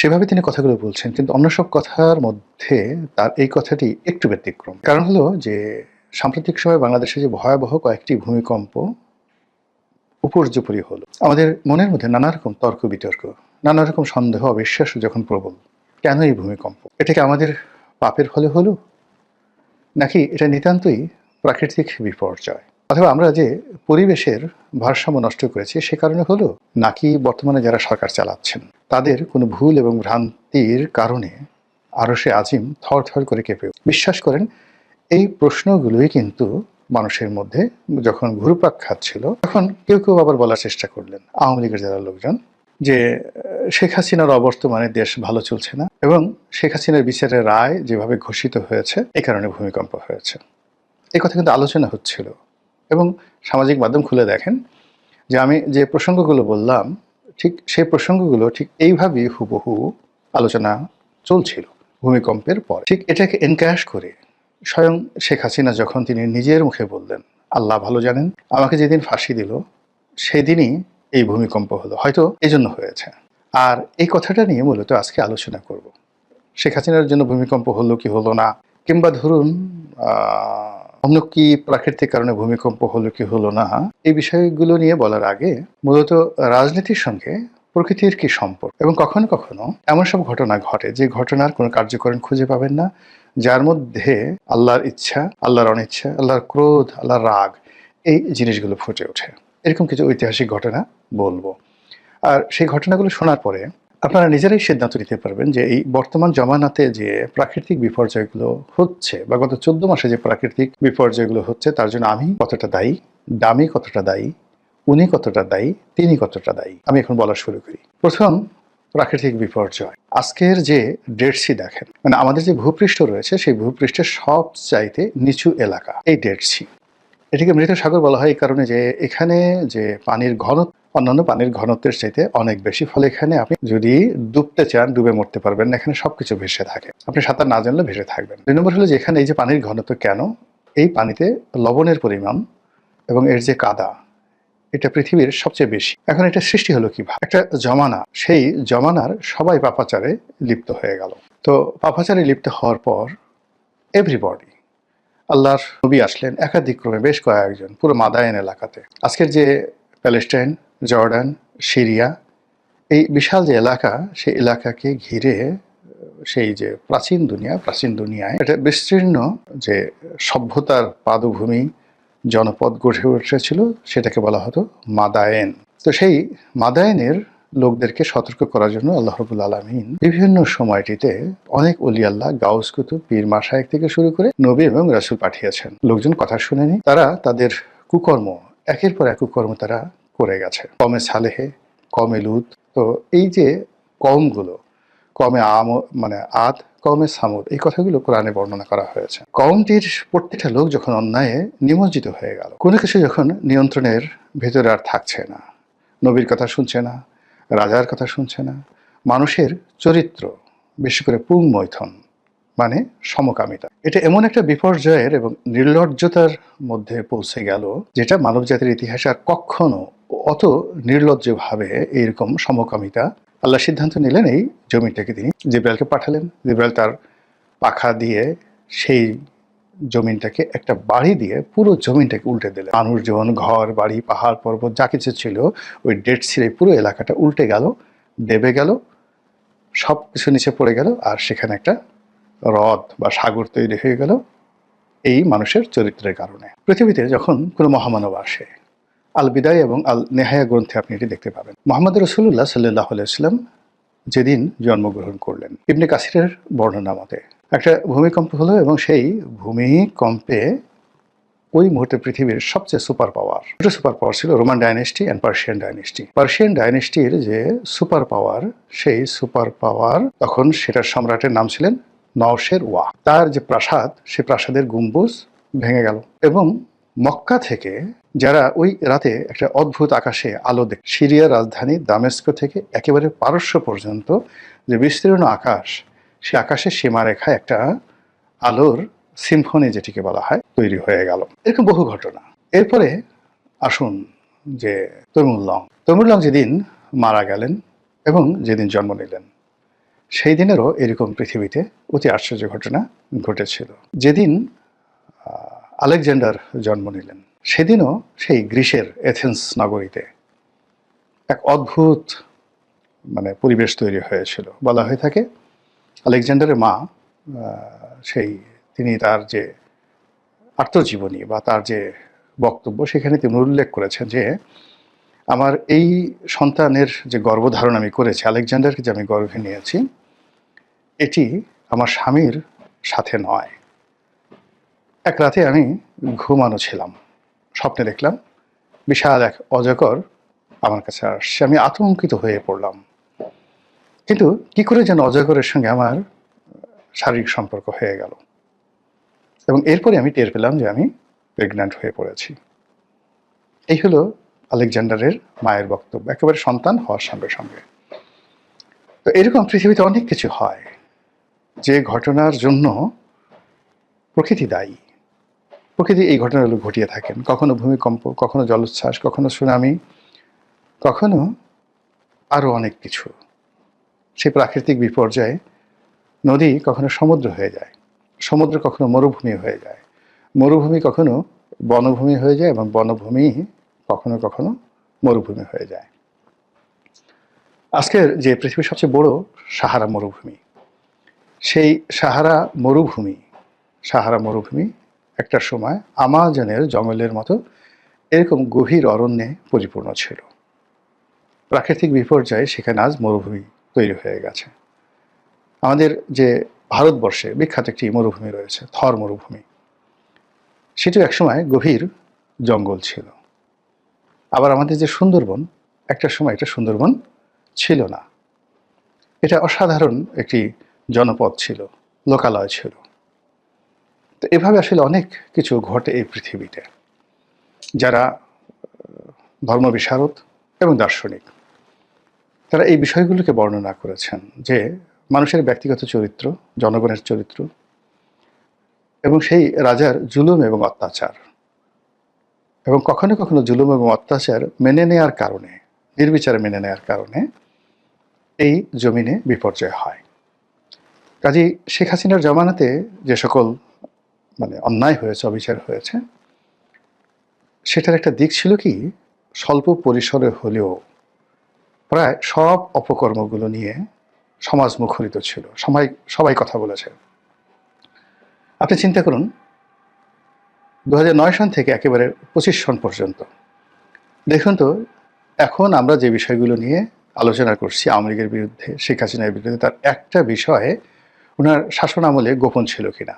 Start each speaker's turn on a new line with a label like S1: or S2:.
S1: সেভাবে তিনি কথাগুলো বলছেন, কিন্তু অন্য সব কথার মধ্যে তার এই কথাটি একটু ব্যতিক্রম। কারণ হলো যে, সাম্প্রতিক সময়ে বাংলাদেশে যে ভয়াবহ কয়েকটি ভূমিকম্প উপর্যুপরি হলো, আমাদের মনের মধ্যে নানা রকম তর্ক বিতর্ক, নানা রকম সন্দেহ, অবিশ্বাস যখন প্রবল, কেন এই ভূমিকম্প? এটা কি আমাদের পাপের ফলে হলো? নাকি এটা নিতান্তই প্রাকৃতিক বিপর্যয়? অথবা আমরা যে পরিবেশের ভারসাম্য নষ্ট করেছি সে কারণে হলো? নাকি বর্তমানে যারা সরকার চালাচ্ছেন? তাদের কোনো ভুল এবং ভ্রান্তির কারণে আরও সে আজিম থর থর করে কেঁপে বিশ্বাস করেন, এই প্রশ্নগুলোই কিন্তু মানুষের মধ্যে যখন ঘুরপাক খাচ্ছিল, তখন কেউ কেউ আবার বলার চেষ্টা করলেন। আওয়ামী লীগের যারা লোকজন, যে, শেখ হাসিনার অবর্তমানে দেশ ভালো চলছে না এবং শেখ হাসিনার বিচারের রায় যেভাবে ঘোষিত হয়েছে, এ কারণে ভূমিকম্প হয়েছে। এই কথা কিন্তু আলোচনা হচ্ছিল। এবং সামাজিক মাধ্যম খুলে দেখেন যে, আমি যে প্রসঙ্গগুলো বললাম ঠিক সেই প্রসঙ্গগুলো ঠিক এইভাবেই হুবহু আলোচনা চলছিল ভূমিকম্পের পর। ঠিক এটাকে এনক্যাশ করে স্বয়ং শেখ হাসিনা যখন তিনি নিজের মুখে বললেন, আল্লাহ ভালো জানেন, আমাকে যেদিন ফাঁসি দিল, সেদিনই এই ভূমিকম্প হলো। হয়তো এই জন্য হয়েছে। আর এই কথাটা নিয়ে মূলত আজকে আলোচনা করব। শেখ হাসিনার জন্য ভূমিকম্প হলো কি হলো না? কিংবা ধরুন অন্য কি প্রাকৃতিক কারণে ভূমিকম্প হলো কি হলো না, এই বিষয়গুলো নিয়ে বলার আগে মূলত রাজনীতির সঙ্গে প্রকৃতির কি সম্পর্ক? এবং কখনো কখনো এমন সব ঘটনা ঘটে যে ঘটনার কোনো কার্যকরণ খুঁজে পাবেন না, যার মধ্যে আল্লাহর ইচ্ছা, আল্লাহর অনিচ্ছা, আল্লাহর ক্রোধ, আল্লাহর রাগ, এই জিনিসগুলো ফুটে ওঠে। এরকম কিছু ঐতিহাসিক ঘটনা বলব। আর সেই ঘটনাগুলো শোনার পরে আপনারা নিজেরাই সিদ্ধান্ত নিতে পারবেন যে এই বর্তমান জমানাতে যে প্রাকৃতিক বিপর্যয়গুলো হচ্ছে বা গত চোদ্দ মাসে যে প্রাকৃতিক বিপর্যয়গুলো হচ্ছে, তার জন্য আমি কতটা দায়ী, দামি কতটা দায়ী, উনি কতটা দায়ী, তিনি কতটা দায়ী, আমি এখন বলা শুরু করি। প্রথম, প্রাকৃতিক বিপর্যয়। আজকের যে ডেড সি দেখেন মানে আমাদের যে ভূপৃষ্ঠ রয়েছে, সেই ভূপৃষ্ঠের সব চাইতে নিচু এলাকা, এই ডেড সি এটিকে মৃত সাগর বলা হয় এই কারণে যে এখানে যে পানির ঘন অন্যান্য পানির ঘনত্বের চাইতে অনেক বেশি। ফলে এখানে আপনি যদি ডুবতে চান, ডুবে মরতে পারবেন না। এখানে সবকিছু ভেসে থাকে। আপনি সাঁতার না জানলে ভেসে থাকবেন দুই নম্বর হলো যে এখানে এই যে পানির ঘনত্ব কেন? এই পানিতে লবণের পরিমাণ এবং এর যে কাদা, এটা পৃথিবীর সবচেয়ে বেশি। এখন এটা সৃষ্টি হলো কীভাবে? একটা জমানা, সেই জমানার সবাই পাপাচারে লিপ্ত হয়ে গেল। তো পাপাচারে লিপ্ত হওয়ার পর এভরিবডি আল্লাহর নবী আসলেন একাধিক ক্রমে, বেশ কয়েকজন, পুরো মাদায়ন এলাকাতে। আজকের যে প্যালেস্টাইন জর্ডান, সিরিয়া, এই বিশাল যে এলাকা, সেই এলাকাকে ঘিরে, সেই যে প্রাচীন দুনিয়া, প্রাচীন দুনিয়ায় একটা বিস্তীর্ণ যে সভ্যতার পাদভূমি, জনপদ গড়ে উঠেছিল, সেটাকে বলা হতো মাদায়েন। তো সেই মাদায়েনের লোকদেরকে সতর্ক করার জন্য আল্লাহ রবুল আলমিন বিভিন্ন সময়টিতে অনেক অলি আল্লাহ, গাউস কুতুব, পীর মাসায়েক থেকে শুরু করে নবী এবং রাসুল পাঠিয়েছেন। লোকজন কথা শুনেনি। তারা তাদের কুকর্ম, একের পর এক কুকর্ম তারা করে গেছে। কমে সালেহে, কমে লুত। তো এই যে কমগুলো, কমে আম মানে আদ কমে সামুদ, এই কথাগুলো কোরআনে বর্ণনা করা হয়েছে। কমটির প্রত্যেকটা লোক যখন অন্যায়ে নিমজ্জিত হয়ে গেল, কোনো কিছু যখন নিয়ন্ত্রণের ভেতরে আর থাকছে না, নবীর কথা শুনছে না, রাজার কথা শুনছে না, মানুষের চরিত্র, বেশি করে পুং মৈথন মানে সমকামিতা। এটা এমন একটা বিপর্যয়ের এবং নির্লজ্জতার মধ্যে পৌঁছে গেল, যেটা মানব জাতির ইতিহাসে আর কখনো অত নির্লজ্জভাবে এইরকম সমকামিতা আল্লাহ সিদ্ধান্ত নিলেন এই জমিটাকে তিনি জিব্রাইলকে পাঠালেন। জিব্রাইল তার পাখা দিয়ে সেই জমিনটাকে একটা বাড়ি দিয়ে পুরো জমিনটাকে উল্টে দিলেন। মানুষজন ঘর, বাড়ি, পাহাড়, পর্বত, যা কিছু ছিল, ওই ডেট ছিঁড়ে পুরো এলাকাটা উল্টে গেল, দেবে গেল সব কিছু নিচে পড়ে গেল, আর সেখানে একটা হ্রদ বা সাগর তৈরি হয়ে গেল এই মানুষের চরিত্রের কারণে। পৃথিবীতে যখন কোনো মহামানব আসে, আল বিদায় এবং আল নেহায়া গ্রন্থে আপনি এটি দেখতে পাবেন। মোহাম্মদ রসুল্লাহ সাল্লাহ আলাইসলাম যেদিন জন্মগ্রহণ করলেন, ইবনে কাসিরের বর্ণনা মতে একটা ভূমিকম্প হলো এবং সেই ভূমিকম্পে ওই মুহূর্তে পৃথিবীর সবচেয়ে সুপার পাওয়ার দুটো সুপার পাওয়ার ছিল Roman dynasty and Persian dynasty. Persian ডাইনেস্টির যে সুপার পাওয়ার, সেই সুপার পাওয়ার তখন সেটার সম্রাটের নাম ছিলেন নওশের ওয়া। তার যে প্রাসাদ, সে প্রাসাদের গম্বুজ ভেঙে গেল। এবং মক্কা থেকে যারা ওই রাতে একটা অদ্ভুত আকাশে আলো দেখ সিরিয়ার রাজধানী দামেস্ক থেকে একেবারে পারস্য পর্যন্ত যে বিস্তীর্ণ আকাশ, সে আকাশের সীমারেখায় একটা আলোর সিম্ফনি যেটিকে বলা হয়, তৈরি হয়ে গেল। এরকম বহু ঘটনা। এরপরে আসুন যে তৈমুল্লং তৈমুল্লং যেদিন মারা গেলেন এবং যেদিন জন্ম নিলেন। সেই দিনেরও এরকম পৃথিবীতে অতি আশ্চর্য ঘটনা ঘটেছিল। যেদিন আলেকজান্ডার জন্ম নিলেন, সেদিনও সেই গ্রিসের এথেন্স নগরীতে এক অদ্ভুত মানে পরিবেশ তৈরি হয়েছিল। বলা হয়ে থাকে, আলেকজান্ডারের মা সেই, তিনি তার যে আত্মজীবনী বা তার যে বক্তব্য, সেখানে তিনি উল্লেখ করেছেন যে, আমার এই সন্তানের যে গর্ভধারণ আমি করেছি, আলেকজান্ডারকে যে আমি গর্ভে নিয়েছি এটি আমার স্বামীর সাথে নয়। এক রাতে আমি ঘুমানো ছিলাম। স্বপ্নে দেখলাম বিশাল এক অজগর আমার কাছে আসছে। আমি আতঙ্কিত হয়ে পড়লাম। কিন্তু কি করে যেন অজগরের সঙ্গে আমার শারীরিক সম্পর্ক হয়ে গেল। এবং এরপরে আমি টের পেলাম যে আমি প্রেগন্যান্ট হয়ে পড়েছি। এই হলো আলেকজান্ডারের মায়ের বক্তব্য। একেবারে সন্তান হওয়ার সঙ্গে সঙ্গে। তো এরকম পৃথিবীতে অনেক কিছু হয়। যে ঘটনার জন্য প্রকৃতি দায়ী। প্রকৃতি এই ঘটনাগুলো ঘটিয়ে থাকেন। কখনো ভূমিকম্প, কখনো জলোচ্ছ্বাস, কখনো সুনামি, কখনো আরও অনেক কিছু। সেই প্রাকৃতিক বিপর্যয়ে নদী কখনো সমুদ্র হয়ে যায়, সমুদ্র কখনো মরুভূমি হয়ে যায়, মরুভূমি কখনো বনভূমি হয়ে যায় এবং বনভূমি কখনো কখনো মরুভূমি হয়ে যায়। আজকের যে পৃথিবীর সবচেয়ে বড় সাহারা মরুভূমি সেই সাহারা মরুভূমি সাহারা মরুভূমি একটা সময় আমাজনের জঙ্গলের মতো এরকম গভীর অরণ্যে পরিপূর্ণ ছিল। প্রাকৃতিক বিপর্যয়ে সেখানে আজ মরুভূমি তৈরি হয়ে গেছে। আমাদের যে ভারতবর্ষে বিখ্যাত একটি মরুভূমি রয়েছে, থর মরুভূমি, সেটিও একসময় গভীর জঙ্গল ছিল। আবার আমাদের যে সুন্দরবন, একটা সময় এটা সুন্দরবন ছিল না। এটা অসাধারণ একটি জনপদ ছিল, লোকালয় ছিল। তো এভাবে আসলে অনেক কিছু ঘটে এই পৃথিবীতে, যারা ধর্ম বিশারদ এবং দার্শনিক। তারা এই বিষয়গুলোকে বর্ণনা করেছেন যে মানুষের ব্যক্তিগত চরিত্র, জনগণের চরিত্র এবং সেই রাজার জুলুম এবং অত্যাচার। এবং কখনো কখনো জুলুম এবং অত্যাচার মেনে নেয়ার কারণে, নির্বিচারে মেনে নেয়ার কারণে এই জমিনে বিপর্যয় হয়। কাজী শেখ হাসিনার জমানাতে যে সকল মানে অন্যায় হয়েছে, অবিচার হয়েছে, সেটার একটা দিক ছিল কি, স্বল্প পরিসরে হলেও প্রায় সব অপকর্মগুলো নিয়ে সমাজ মুখরিত ছিল। সবাই সবাই কথা বলেছে। আপনি চিন্তা করুন দু সন থেকে একেবারে পঁচিশ সন পর্যন্ত, দেখুন তো, এখন আমরা যে বিষয়গুলো নিয়ে আলোচনা করছি আওয়ামী লীগের বিরুদ্ধে, শেখ হাসিনার বিরুদ্ধে, তার একটা বিষয়ে ওনার শাসন আমলে গোপন ছিল কিনা?